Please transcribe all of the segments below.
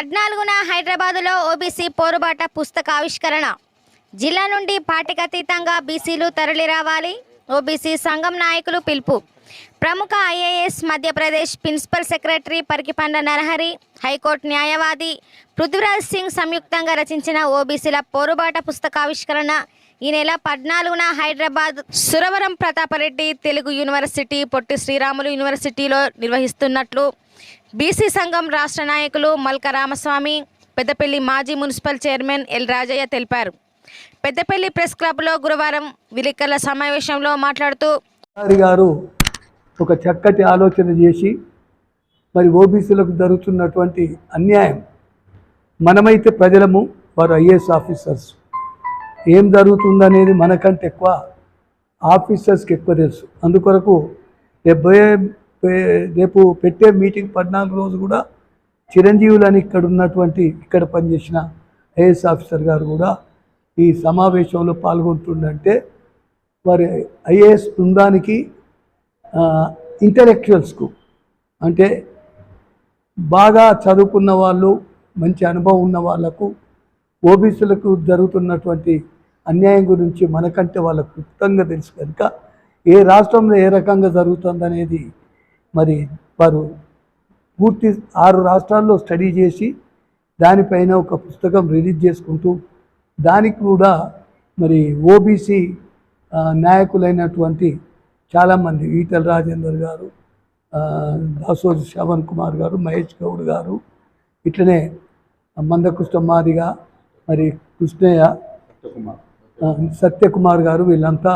పద్నాలుగున హైదరాబాదులో ఓబీసీ పోరుబాట పుస్తక ఆవిష్కరణ జిల్లా నుండి పార్టీకతీతంగా బీసీలు తరలిరావాలి ఓబీసీ సంఘం నాయకులు పిలుపు. ప్రముఖ IAS Madhya Pradesh principal secretary Parikipanda Narahari high court న్యాయవాది పృథ్వీరాజ్ సింగ్ సంయుక్తంగా రచించిన ఓబీసీల పోరుబాట పుస్తకావిష్కరణ ఈ నెల పద్నాలుగున హైదరాబాద్ సురవరం ప్రతాపరెడ్డి తెలుగు యూనివర్సిటీ పొట్టి శ్రీరాములు యూనివర్సిటీలో నిర్వహిస్తున్నట్లు బీసీ సంఘం రాష్ట్ర నాయకులు మల్క రామస్వామి పెద్దపల్లి మాజీ మున్సిపల్ చైర్మన్ ఎల్ రాజయ్య తెలిపారు. పెద్దపల్లి ప్రెస్ క్లబ్లో గురువారం విలేకరుల సమావేశంలో మాట్లాడుతూ గారు ఒక చక్కటి ఆలోచన చేసి మరి ఓబీసీలకు జరుగుతున్నటువంటి అన్యాయం మనమైతే ప్రజలము వారు ఐఏఎస్ ఆఫీసర్స్. ఏం జరుగుతుందనేది మనకంటే ఎక్కువ ఆఫీసర్స్కి ఎక్కువ తెలుసు. అందుకొరకు డెబ్బై రేపు పెట్టే మీటింగ్ పద్నాలుగు రోజు కూడా చిరంజీవులని ఇక్కడ ఉన్నటువంటి ఇక్కడ పనిచేసిన ఐఏఎస్ ఆఫీసర్ గారు కూడా ఈ సమావేశంలో పాల్గొంటుండంటే వారి ఐఏఎస్ బృందానికి ఇంటలెక్చువల్స్కు అంటే బాగా చదువుకున్న వాళ్ళు మంచి అనుభవం ఉన్న వాళ్ళకు ఓబీసీలకు జరుగుతున్నటువంటి అన్యాయం గురించి మనకంటే వాళ్ళకు క్లుప్తంగా తెలుసు కనుక ఏ రాష్ట్రంలో ఏ రకంగా జరుగుతుందనేది మరి వారు పూర్తి ఆరు రాష్ట్రాల్లో స్టడీ చేసి దానిపైన ఒక పుస్తకం రిలీజ్ చేసుకుంటూ దానికి కూడా మరి ఓబీసీ నాయకులైనటువంటి చాలామంది ఈటల రాజేందర్ గారు దాసోజు శ్రవణ్ కుమార్ గారు మహేష్ గౌడ్ గారు ఇట్లనే మందకృష్ణ మాదిగా మరి కృష్ణయ్య సత్యకుమార్. గారు వీళ్ళంతా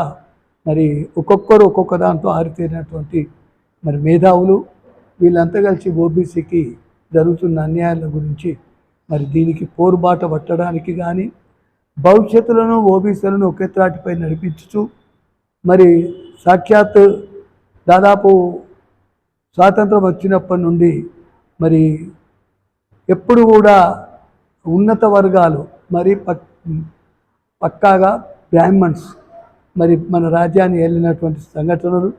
మరి ఒక్కొక్కరు ఒక్కొక్క దాంట్లో ఆరితేరినటువంటి మరి మేధావులు వీళ్ళంతా కలిసి ఓబీసీకి జరుగుతున్న అన్యాయాల గురించి మరి దీనికి పోరుబాట పట్టడానికి కానీ భవిష్యత్తులను ఓబీసీలను ఒకే త్రాటిపై నడిపించుతూ మరి సాక్షాత్ దాదాపు స్వాతంత్రం వచ్చినప్పటి నుండి మరి ఎప్పుడు కూడా ఉన్నత వర్గాలు మరి పక్ పక్కాగా బ్రాహ్మణ్స్ మరి మన రాజ్యాన్ని ఏలినటువంటి సంఘటనలు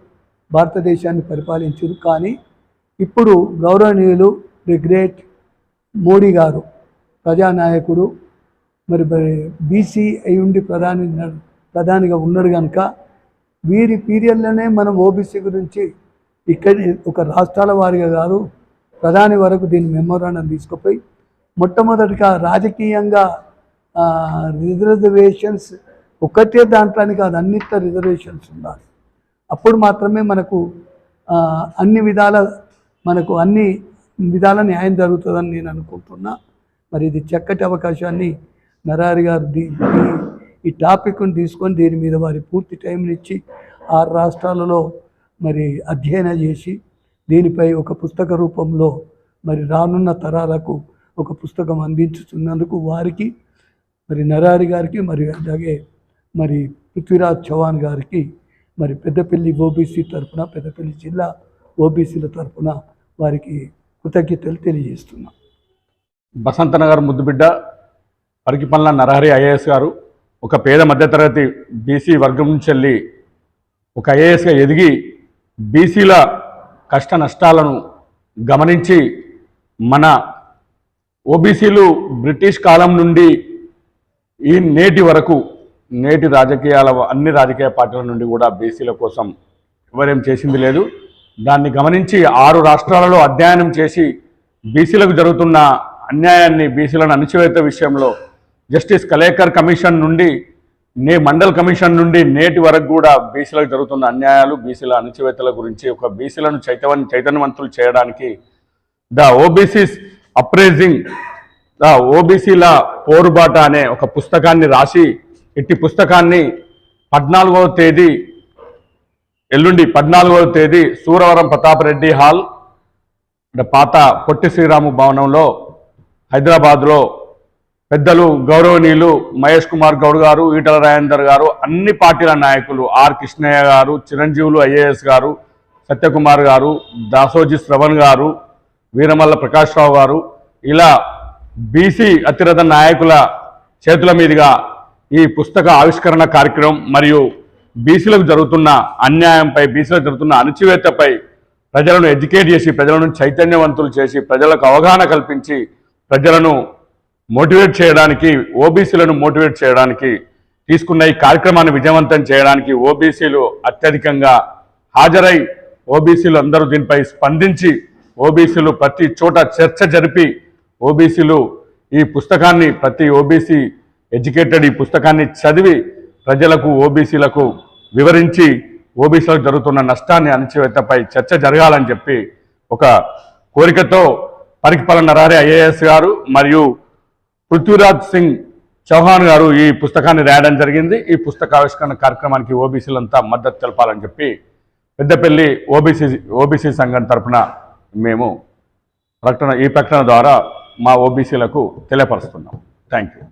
భారతదేశాన్ని పరిపాలించారు. కానీ ఇప్పుడు గౌరవనీయులు ది గ్రేట్ మోడీ గారు ప్రజానాయకుడు మరి మరి బీసీ అయి ఉండి ప్రధాని ప్రధానిగా ఉన్నాడు కనుక వీరి పీరియడ్లోనే మనం ఓబీసీ గురించి ఇక్కడ ఒక రాష్ట్రాల వారిగా కాదు ప్రధాని వరకు దీని మెమోరాండం తీసుకుపోయి మొట్టమొదటిగా రాజకీయంగా రిజర్వేషన్స్ ఒకటే దాంట్లోని కాదు అన్నిట్లో రిజర్వేషన్స్ ఉండాలి. అప్పుడు మాత్రమే మనకు అన్ని విధాల మనకు అన్ని విధాల న్యాయం జరుగుతుందని నేను అనుకుంటున్నా. మరి ఇది చక్కటి అవకాశాన్ని నరారి గారు దీ ఈ- ఈ టాపిక్ను తీసుకొని దీని మీద వారి పూర్తి టైంనిచ్చి ఆరు రాష్ట్రాలలో మరి అధ్యయనం చేసి దీనిపై ఒక పుస్తక రూపంలో మరి రానున్న తరాలకు ఒక పుస్తకం అందించుతున్నందుకు వారికి మరి నరారి గారికి మరి అలాగే మరి పృథ్వీరాజ్ చౌహాన్ గారికి మరి పెద్దపల్లి ఓబీసీ తరఫున పెద్దపల్లి జిల్లా ఓబీసీల తరఫున వారికి కృతజ్ఞతలు తెలియజేస్తున్నాం. బసంతనగర్ ముద్దుబిడ్డ అరికిపల్ల నరహరి ఐఏఎస్ గారు ఒక పేద మధ్యతరగతి బీసీ వర్గం నుంచి వెళ్ళి ఒక ఐఏఎస్గా ఎదిగి బీసీల కష్ట నష్టాలను గమనించి మన ఓబీసీలు బ్రిటిష్ కాలం నుండి ఈ నేటి వరకు నేటి రాజకీయాల అన్ని రాజకీయ పార్టీల నుండి కూడా బీసీల కోసం ఎవరేం చేసింది లేదు. దాన్ని గమనించి ఆరు రాష్ట్రాలలో అధ్యయనం చేసి బీసీలకు జరుగుతున్న అన్యాయాన్ని బీసీలను అణచివేత విషయంలో జస్టిస్ కలేకర్ కమిషన్ నుండి నే మండల్ కమిషన్ నుండి నేటి వరకు కూడా బీసీలకు జరుగుతున్న అన్యాయాలు బీసీల అణచివేతల గురించి ఒక బీసీలను చైతన్య చైతన్యవంతులు చేయడానికి ద ఓబీసీస్ అప్రైజింగ్ ద ఓబీసీల పోరుబాట అనే ఒక పుస్తకాన్ని రాసి ఇట్టి పుస్తకాన్ని పద్నాలుగవ తేదీ ఎల్లుండి పద్నాలుగవ తేదీ సూరవరం ప్రతాపరెడ్డి హాల్ అంటే పాత పొట్టి శ్రీరాము భవనంలో హైదరాబాద్లో పెద్దలు గౌరవనీయులు మహేష్ కుమార్ గౌడ్ గారు ఈటల రాజేందర్ గారు అన్ని పార్టీల నాయకులు ఆర్ కృష్ణయ్య గారు చిరంజీవులు ఐఏఎస్ గారు సత్యకుమార్ గారు దాసోజీ శ్రవణ్ గారు వీరమల్ల ప్రకాష్ రావు గారు ఇలా బీసీ అతిరథ నాయకుల చేతుల మీదుగా ఈ పుస్తక ఆవిష్కరణ కార్యక్రమం మరియు బీసీలకు జరుగుతున్న అన్యాయంపై బీసీలకు జరుగుతున్న అణచివేతపై ప్రజలను ఎడ్యుకేట్ చేసి ప్రజలను చైతన్యవంతులు చేసి ప్రజలకు అవగాహన కల్పించి ప్రజలను మోటివేట్ చేయడానికి ఓబీసీలను మోటివేట్ చేయడానికి తీసుకున్న ఈ కార్యక్రమాన్ని విజయవంతం చేయడానికి ఓబీసీలు అత్యధికంగా హాజరై ఓబీసీలు అందరూ దీనిపై స్పందించి ఓబీసీలు ప్రతి చోట చర్చ జరిపి ఓబీసీలు ఈ పుస్తకాన్ని ప్రతి ఓబీసీ ఎడ్యుకేటెడ్ ఈ పుస్తకాన్ని చదివి ప్రజలకు ఓబీసీలకు వివరించి ఓబీసీలకు జరుగుతున్న నష్టాన్ని అణచివేతపై చర్చ జరగాలని చెప్పి ఒక కోరికతో పరికిపాల నరారే ఐఏఎస్ గారు మరియు పృథ్వీరాజ్ సింగ్ చౌహాన్ గారు ఈ పుస్తకాన్ని రాయడం జరిగింది. ఈ పుస్తక ఆవిష్కరణ కార్యక్రమానికి ఓబీసీలంతా మద్దతు తెలపాలని చెప్పి పెద్దపల్లి ఓబీసీ ఓబీసీ సంఘం తరపున మేము ప్రకటన ఈ ప్రకటన ద్వారా మా ఓబీసీలకు తెలియపరుస్తున్నాం. Thank you.